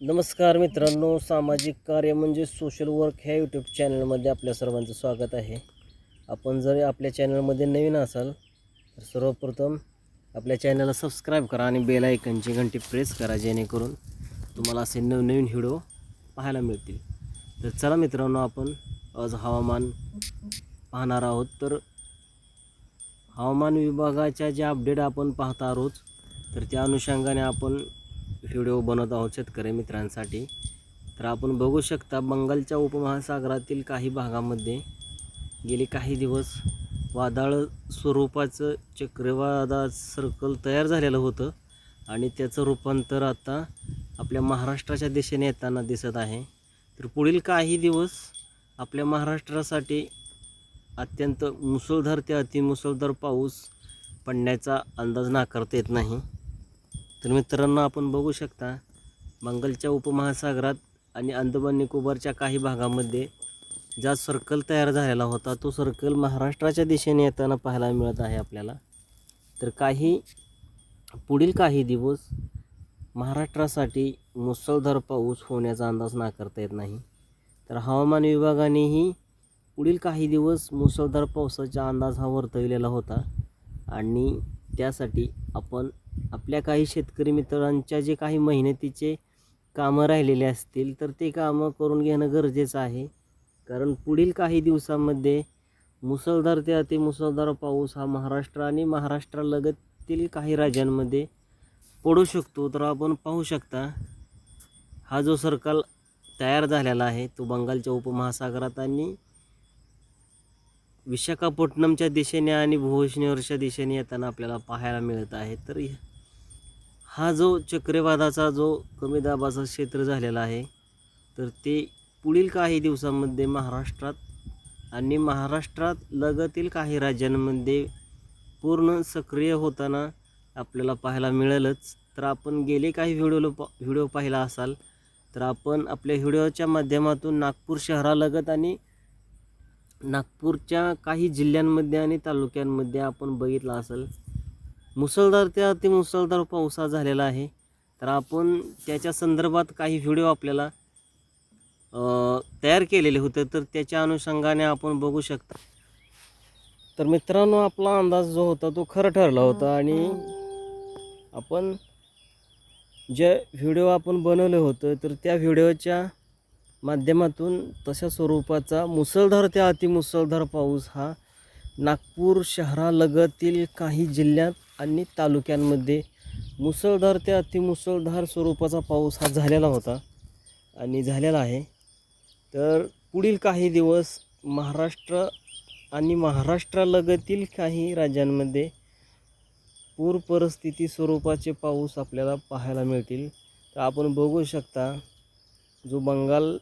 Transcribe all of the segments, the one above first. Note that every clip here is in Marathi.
नमस्कार मित्रांनो सामाजिक कार्य म्हणजे सोशल वर्क ह्या यूट्यूब चॅनलमध्ये आपल्या सर्वांचं स्वागत आहे. आपण जर आपल्या चॅनलमध्ये नवीन असाल तर सर्वप्रथम आपल्या चॅनलला सबस्क्राईब करा आणि बेल आयकनची घंटी प्रेस करा जेणेकरून तुम्हाला असे नवनवीन व्हिडिओ पाहायला मिळतील. तर चला मित्रांनो आपण आज हवामान पाहणार आहोत. तर हवामान विभागाच्या ज्या अपडेट आपण पाहता रोज तर त्या अनुषंगाने आपण व्हिडिओ बनवत आहोत शेतकरी मित्रांसाठी. तर आपण बघू शकता बंगालच्या उपमहासागरातील काही भागामध्ये गेले काही दिवस वादळ स्वरूपाचं चक्रीवादळ सर्कल तयार झालेलं होतं आणि त्याचं रूपांतर आता आपल्या महाराष्ट्राच्या दिशेने येताना दिसत आहे. तर पुढील काही दिवस आपल्या महाराष्ट्रासाठी अत्यंत मुसळधार ते अतिमुसळधार पाऊस पडण्याचा अंदाज नाकारता येत नाही. तर मित्रांनो आपण बघू शकता बंगालच्या उपमहासागरात आणि अंदमान निकोबारच्या काही भागामध्ये ज्या सर्कल तयार झालेला होता तो सर्कल महाराष्ट्राच्या दिशेने येताना पाहायला मिळत आहे आपल्याला. तर काही पुढील काही दिवस महाराष्ट्रासाठी मुसळधार पाऊस होण्याचा अंदाज नाकारता येत नाही. तर हवामान विभागानेही पुढील काही दिवस मुसळधार पावसाचा अंदाज हा वर्तविलेला होता आणि त्यासाठी आपण आपल्या काही शेतकरी मित्रांच्या जे काही मेहनतीचे कामं राहिलेले असतील तर ते कामं करून घेणं गरजेचं आहे. कारण पुढील काही दिवसांमध्ये मुसळधार ते अति मुसळधार पाऊस हा महाराष्ट्र आणि महाराष्ट्रालगततील काही राज्यांमध्ये पडू शकतो. तर आपण पाहू शकता हा जो सर्कल तयार झालेला आहे तो बंगालच्या उपमहासागरात आणि विशाखापट्टणमच्या दिशेने आणि भुवनेश्वरच्या दिशेने येताना आपल्याला पाहायला मिळत आहे. तर हा जो चक्रीवादाचा जो कमी दाबाचा क्षेत्र झालेला आहे तर ते पुढील काही दिवसांमध्ये महाराष्ट्रात आणि महाराष्ट्रात लगतील काही राज्यांमध्ये पूर्ण सक्रिय होताना आपल्याला पाहायला मिळेलच. तर आपण गेले काही व्हिडिओ व्हिडिओ पाहिला असाल तर आपण आपल्या व्हिडिओच्या माध्यमातून नागपूर शहरालगत आणि नागपूरच्या काही जिल्ह्यांमध्ये आणि तालुक्यांमध्ये आपण बघितलं असेल मुसळधार त्या अति मुसळधार पावसा झालेला आहे. तर आपण त्याच्या संदर्भात काही व्हिडिओ आपल्याला तयार केलेले होते तर त्याच्या अनुषंगाने आपण बघू शकता. तर मित्रांनो आपला अंदाज जो होता तो खरं ठरला होता आणि आपण जे व्हिडिओ आपण बनवले होतं तर त्या व्हिडिओच्या माध्यमातून तशा स्वरूपाचा मुसळधार त्या अतिमुसळधार पाऊस हा नागपूर शहरालगतील काही जिल्ह्यात आणि तालुक्यांमध्ये मुसळधार त्या अतिमुसळधार स्वरूपाचा पाऊस हा झालेला होता आणि झालेला आहे. तर पुढील काही दिवस महाराष्ट्र आणि महाराष्ट्रालगतील काही राज्यांमध्ये पूर परिस्थिती स्वरूपाचे पाऊस आपल्याला पाहायला मिळतील. तर आपण बघू शकता जो बंगाल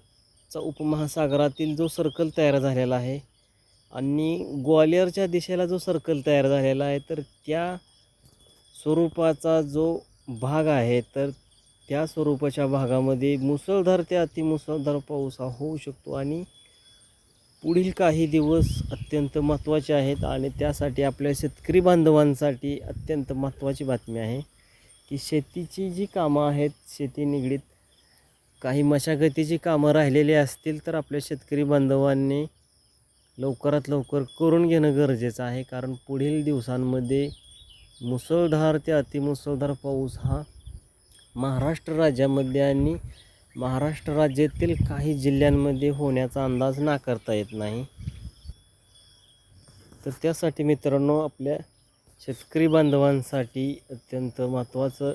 बंगालचा उपमहासागरातील जो सर्कल तयार झालेला आहे आणि ग्वालियरच्या दिशेला जो सर्कल तयार झालेला आहे तर त्या स्वरूपाचा जो भाग आहे तर त्या स्वरूपाच्या भागामध्ये मुसळधार ते अतिमुसळधार पाऊस हा होऊ शकतो आणि पुढील काही दिवस अत्यंत महत्त्वाचे आहेत आणि त्यासाठी आपल्या शेतकरी बांधवांसाठी अत्यंत महत्त्वाची बातमी आहे की शेतीची जी कामं आहेत शेती निगडीत काही मशागतीची कामं राहिलेली असतील तर आपल्या शेतकरी बांधवांनी लवकरात लवकर करून घेणं गरजेचं आहे. कारण पुढील दिवसांमध्ये मुसळधार ते अतिमुसळधार पाऊस हा महाराष्ट्र राज्यामध्ये आणि महाराष्ट्र राज्यातील काही जिल्ह्यांमध्ये होण्याचा अंदाज नाकारता येत नाही. तर त्यासाठी मित्रांनो आपल्या शेतकरी बांधवांसाठी अत्यंत महत्त्वाचं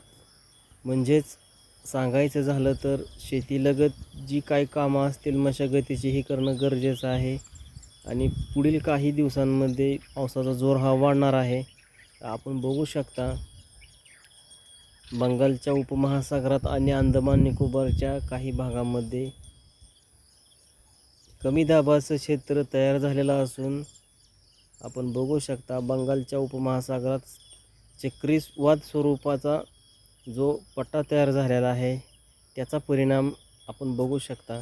म्हणजेच सांगायचं झालं तर शेतीलगत जी काही कामं असतील मशागतीची ही करणं गरजेचं आहे. आणि पुढील काही दिवसांमध्ये पावसाचा जोर हा वाढणार आहे. आपण बघू शकता बंगालच्या उपमहासागरात आणि अंदमान निकोबारच्या काही भागामध्ये कमी दाबाचं क्षेत्र तयार झालेलं असून आपण बघू शकता बंगालच्या उपमहासागरात चक्रीवाद स्वरूपाचा जो पट्टा तयार झालेला आहे त्याचा परिणाम आपण बघू शकता.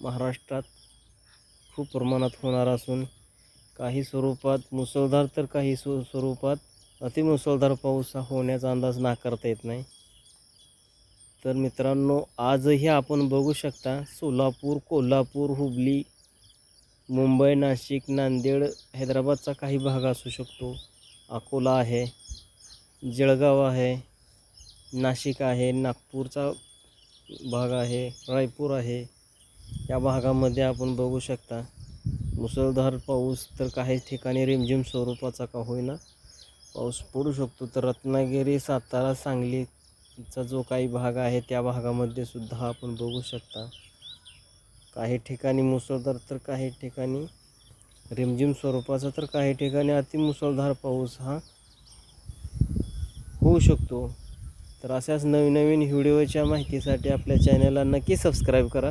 महाराष्ट्रात खूप प्रमाणात होणार असून काही स्वरूपात मुसळधार तर काही स्व स्वरूपात अतिमुसळधार पाऊस हा होण्याचा अंदाज नाकारता येत नाही. तर मित्रांनो आजही आपण बघू शकता सोलापूर कोल्हापूर हुबली मुंबई नाशिक नांदेड हैदराबादचा काही भाग असू शकतो. अकोला आहे जळगाव आहे नाशिक आहे नागपूरचा भाग आहे रायपूर आहे. या भागामध्ये आपण बघू शकता मुसळधार पाऊस तर काही ठिकाणी रिमझिम स्वरूपाचा का होईना. पाऊस पडू शकतो तर रत्नागिरी सातारा सांगलीचा जो काही भाग आहे त्या भागामध्ये सुद्धा आपण बघू शकता. काही ठिकाणी मुसळधार तर काही ठिकाणी रिमझिम स्वरूपाचा तर काही ठिकाणी अतिमुसळधार पाऊस हा होऊ शकतो. तर अशाच नवीन नवीन व्हिडिओच्या माहितीसाठी आपल्या चॅनलला नक्की सबस्क्राईब करा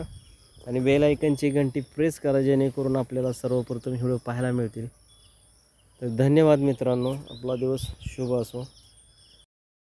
आणि बेल आयकनची घंटी प्रेस करा जेणेकरून आपल्याला सर्वप्रथम व्हिडिओ पाहायला मिळतील. तर धन्यवाद मित्रांनो. आपला दिवस शुभ असो.